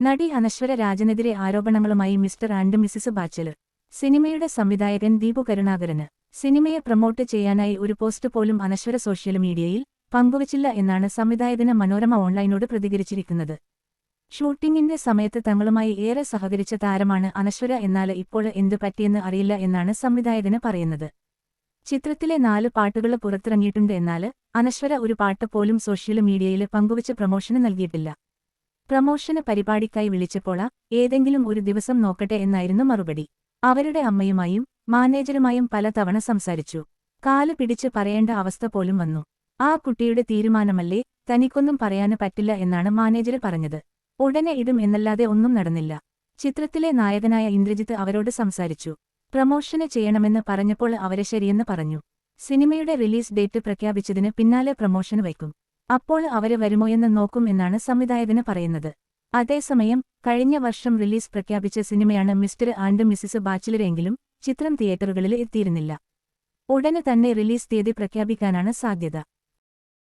നടി അനശ്വര രാജനെതിരെ ആരോപണങ്ങളുമായി മിസ്റ്റർ ആൻഡ് മിസിസ് ബാച്ചലർ സിനിമയുടെ സംവിധായകൻ ദീപു കരുണാകരന്. സിനിമയെ പ്രൊമോട്ട് ചെയ്യാനായി ഒരു പോസ്റ്റ് പോലും അനശ്വര സോഷ്യൽ മീഡിയയിൽ പങ്കുവച്ചില്ല എന്നാണ് സംവിധായകന് മനോരമ ഓൺലൈനോട് പ്രതികരിച്ചിരിക്കുന്നത്. ഷൂട്ടിംഗിന്റെ സമയത്ത് തങ്ങളുമായി ഏറെ സഹകരിച്ച താരമാണ് അനശ്വര എന്നാൽ ഇപ്പോൾ എന്തു പറ്റിയെന്ന് അറിയില്ല എന്നാണ് സംവിധായകന് പറയുന്നത്. ചിത്രത്തിലെ നാല് പാട്ടുകൾ പുറത്തിറങ്ങിയിട്ടുണ്ട് എന്നാൽ അനശ്വര ഒരു പാട്ട് പോലും സോഷ്യൽ മീഡിയയിൽ പങ്കുവച്ച് പ്രമോഷന് നൽകിയിട്ടില്ല. പ്രമോഷന് പരിപാടിക്കായി വിളിച്ചപ്പോൾ ഏതെങ്കിലും ഒരു ദിവസം നോക്കട്ടെ എന്നായിരുന്നു മറുപടി. അവരുടെ അമ്മയുമായും മാനേജരുമായും പലതവണ സംസാരിച്ചു. കാൽ പിടിച്ച് പറയേണ്ട അവസ്ഥ പോലും വന്നു. ആ കുട്ടിയുടെ തീരുമാനമല്ലേ തനിക്കൊന്നും പറയാന് പറ്റില്ല എന്നാണ് മാനേജർ പറഞ്ഞത്. ഉടനെ ഇടും എന്നല്ലാതെ ഒന്നും നടന്നില്ല. ചിത്രത്തിലെ നായകനായ ഇന്ദ്രജിത്ത് അവരോട് സംസാരിച്ചു. പ്രമോഷന് ചെയ്യണമെന്ന് പറഞ്ഞപ്പോൾ അവരെ ശരിയെന്ന് പറഞ്ഞു. സിനിമയുടെ റിലീസ് ഡേറ്റ് പ്രഖ്യാപിച്ചതിന് പിന്നാലെ പ്രമോഷന് വയ്ക്കും. അപ്പോൾ അവർ വരുമോയെന്ന് നോക്കും എന്നാണ് സംവിധായകന് പറയുന്നത്. അതേസമയം കഴിഞ്ഞ വർഷം റിലീസ് പ്രഖ്യാപിച്ച സിനിമയാണ് മിസ്റ്റർ ആൻഡ് മിസിസ് ബാച്ചിലരെങ്കിലും ചിത്രം തിയേറ്ററുകളിൽ എത്തിയിരുന്നില്ല. ഉടനെ തന്നെ റിലീസ് തീയതി പ്രഖ്യാപിക്കാനാണ് സാധ്യത.